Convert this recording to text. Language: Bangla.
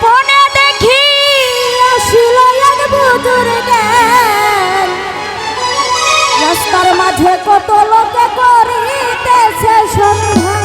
স্বপনে দেখি আসিল এক রাস্তার মাঝে কত করিতেছে সন্ধ্যা।